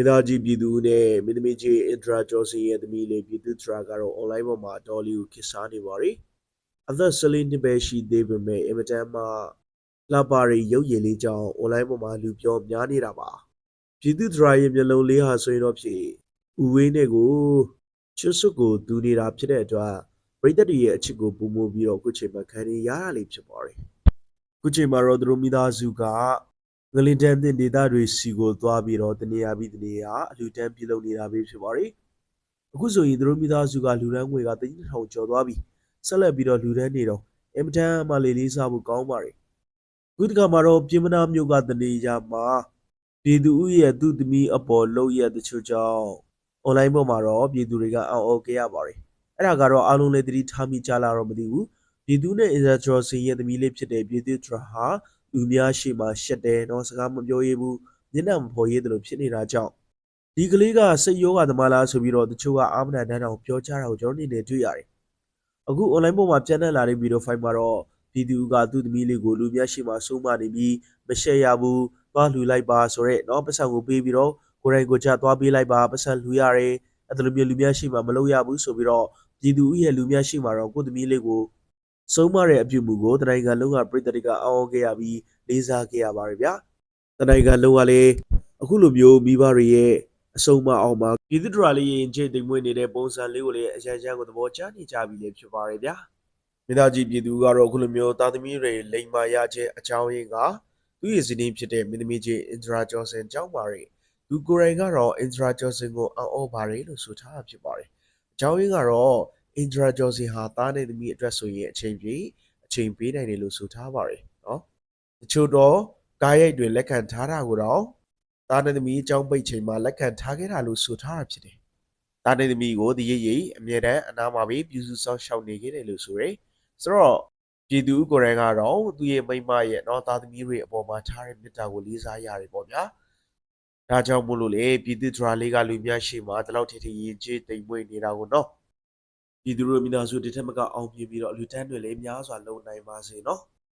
မိသားကြီးပြည်သူနဲ့မင်းသမီးကြီးအင်ဒရာကျော်စင်ရဲ့သမီးလေးပြည်သူထရာကတော့ online ပေါ်မှာအတော်လေးကိုခစ်စားနေပါရီအသက်၁၄နှစ်ပဲရှိသေးပေမဲ့အင်မတန်မှလှပရီရုပ်ရည်လေးကြောင့် online ပေါ်မှာလူပြောများနေတာပါပြည်သူထရာရဲ့မျက်လုံးလေးဟာဆိုရင်တော့ဖြစ်ဥဝေးနဲ့ကိုချွတ်စွတ်ကိုတူနေတာဖြစ်တဲ့အတွက်ပရိသတ်တွေရဲ့အချစ်ကိုပုံမပြီးတော့အခုချိန်မှာခံနေရတာလေးဖြစ်ပါတယ်အခုချိန်မှာတော့သူတို့မိသားစုက ငလင်တန်းတင်ဒေတာတွေစီကိုသွားပြီးတော့တနေရာပြီးတနေရာအလူတန်းပြုလုပ်နေတာပဲဖြစ်ပါတယ်။အခုဆိုရင်သူတို့မိသားစုကလူတန်းငွေကတကြီးထောင်ကျော်သွားပြီ။ဆက်လက်ပြီးတော့လူတန်းနေတော့အင်မတန်မှလေးလေးစားဖို့ကောင်းပါတယ်။အခုတခါမှာတော့ပြင်မနာမျိုးကတနေရာမှာပြည်သူဥရဲ့သူ့သမီးအပေါ်လောက်ရတဲ့ချို့ကြောင့် online ပေါ်မှာတော့ပြည်သူတွေကအံ့ဩခဲ့ရပါတယ်။အဲ့ဒါကတော့အားလုံးလည်းသတိထားမိကြလားတော့မသိဘူး။ ပြည်သူနဲ့အင်ဇာကျော်စင်ရဲ့သမီးလေးဖြစ်တဲ့ပြည်သူထရာဟာလူများရှိမှရှက်တယ်တော့စကားမပြောရဘူးမျက်နှာမဖော်ရသလိုဖြစ်နေတာကြောင့်ဒီကလေးကစိတ်ယောဂသမားလားဆိုပြီးတော့တချို့ကအာမနာတန်းအောင်ပြောကြတာကိုကျွန်တော်နေနေတွေ့ရတယ်အခု online ပေါ်မှာပြန့်နှံ့လာတဲ့ဗီဒီယိုဖိုင်မှာတော့ပြည်သူကသူ့သမီးလေးကိုလူများရှိမှဆုံးမနေပြီးမရှက်ရဘူးသွားလှူလိုက်ပါဆိုတော့နော်ပတ်စံကိုပေးပြီးတော့ကိုယ်တိုင်ကိုယ်ကျသွားပေးလိုက်ပါပတ်စံလှူရတယ်အဲ့ဒါလိုမျိုးလူများရှိမှမလုပ်ရဘူးဆိုပြီးတော့ပြည်သူရဲ့လူများရှိမှတော့ကိုယ့်သမီးလေးကို ဆုံးမတဲ့အပြုမူကိုတနိုင်ငံလုံးကပြည်သူတွေကအောင်းအောင်ခဲ့ရပြီးလေးစားခဲ့ရပါတယ်ဗျာတနိုင်ငံလုံးကလည်းအခုလိုမျိုးမိဘတွေရဲ့အဆုံးမအောင်မှာပြည်သူတို့လေးရင်ချိတ်တိမ်မွေးနေတဲ့ပုံစံလေးကိုလည်းအရန်ရန်ကိုသဘောကျနေကြပြီလေဖြစ်ပါတယ်ဗျာမိသားကြီးပြည်သူကတော့အခုလိုမျိုးသားသမီးတွေလိမ်မာရခြင်းအကြောင်းရင်းကသူ့ရဲ့ဇနီးဖြစ်တဲ့မင်းသမီးကြီးအင်ဒရာကျော်စင်ကြောင့်ပါတယ်သူကိုယ်တိုင်ကတော့အင်ဒရာကျော်စင်ကိုအံ့ဩပါတယ်လို့ဆိုထားတာဖြစ်ပါတယ်အကြောင်းရင်းကတော့ အင်ဒရာဂျော်စီဟာသားနဲ့သမီးအတွက်ဆိုရင်အချိန်ပြည့်အချိန်ပေးနိုင်တယ်လို့ဆိုထားပါတယ်နော်တချို့တော့ကားရိုက်တွေလက်ခံထားတာကိုတော့သားနဲ့သမီးအကြောင်းပိတ်ချိန်မှာလက်ခံထားခဲ့တာလို့ဆိုထားတာဖြစ်တယ်သားနဲ့သမီးကိုဒီရိပ်ရိပ်အမြဲတမ်းအနာမှာပဲပြုစုဆောင်ရှောက်နေခဲ့တယ်လို့ဆိုရယ်ဆိုတော့ပြည်သူကိုယ်တိုင်ကတော့သူ့ရဲ့မိန်းမရဲ့နော်သားသမီးတွေအပေါ်မှာထားတဲ့မေတ္တာကိုလေးစားရတယ်ပေါ့ဗျာဒါကြောင့်မို့လို့လေပြည်သူဒရာလေးကလူများရှိမှဒီလောက်ထိထိရင်ကျေးတိမ်မွေ့နေတာကိုနော် ပြည်သူတို့မိသားစုဒီထက်မကအောင်မြင်ပြီးတော့လူတန်းတွေလည်းများစွာလုံနိုင်ပါစေနော်။